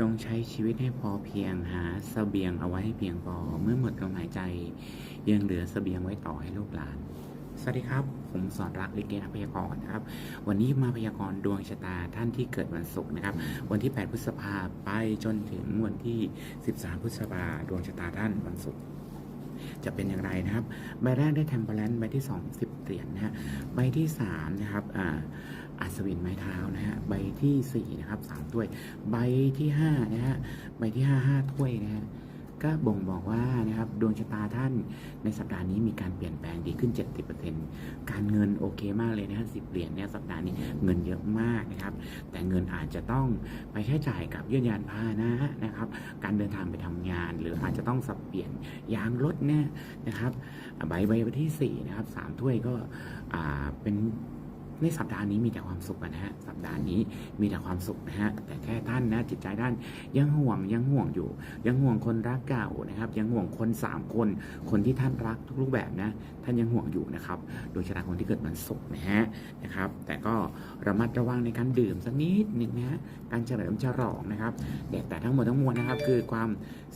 จงใช้ชีวิตให้พอเพียงหาเสบียงเอาไว้ให้เพียงพอ เมื่อหมดลมหายใจ ยังเหลือเสบียงไว้ต่อให้ลูกหลาน สวัสดีครับ ผมสอนรักลิเกนพยากรณ์นะครับ วันนี้มาพยากรณ์ดวงชะตาท่านที่เกิดวันศุกร์นะครับ วันที่ 8 พฤษภาไปจนถึงวันที่ 13 พฤษภาดวงชะตาท่านวันศุกร์ จะเป็นอย่างไรนะครับ ใบแรกได้แทมเบอร์แลนใบที่ 2 10เหรียญนะฮะใบที่ 3 นะครับอ่าอัศวินไม้เท้านะฮะใบทีสี่4 นะครับ 3 ถ้วย ใบที่ 5 นะฮะใบที่ 5 5 ถ้วยนะฮะ ก็บ่งบอกว่านะครับดวงชะตาท่านในสัปดาห์นี้มีการเปลี่ยนแปลงดีขึ้น 70%การเงินโอเคมากเลยนะฮะสิบเหรียญเนี่ยสัปดาห์นี้เงินเยอะมากนะครับ แต่เงินอาจจะต้องไปใช้จ่ายกับเยื่อยานพาหนะนะครับ การเดินทางไปทำงาน หรืออาจจะต้องสับเปลี่ยนยางรถเนี่ยนะครับใบใบที่4นะครับสามถ้วยก็เป็น ในสัปดาห์นี้มีแต่ความสุขนะฮะสัปดาห์นี้มีแต่ความสุขนะฮะแต่แค่ท่านนะจิตใจท่านยังห่วงยังห่วงอยู่ ยังห่วงคนรักเก่านะครับ ยังห่วงคนสามคน คนที่ท่านรักทุกรูปแบบนะท่านยังห่วงอยู่นะครับโดยชะตาคนที่เกิดวันศุกร์นะฮะนะครับ แต่ก็ระมัดระวังในการดื่มสักนิดหนึ่งนะฮะการเฉลิมฉลองนะครับแต่แต่ทั้งหมดทั้งมวลนะครับ คือความ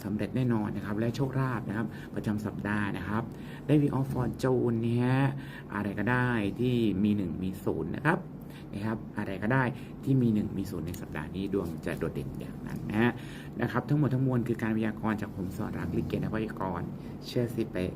สำเร็จแน่นอนนะครับและโชคลาภนะครับ ประจำสัปดาห์นะครับได้วีออฟฟอร์จูนเนี่ยอะไรก็ได้ที่มีหนึ่งมีศูนย์นะครับนะครับอะไรก็ได้ที่มี 1 มีศูนย์ในสัปดาห์นี้ดวงจะโดดเด่นอย่างนั้นนะฮะนะครับ ทั้งหมดทั้งมวลคือการพยากรณ์จากผมสอนรักลิเกนักพยากรณ์เชื่อสิเปะ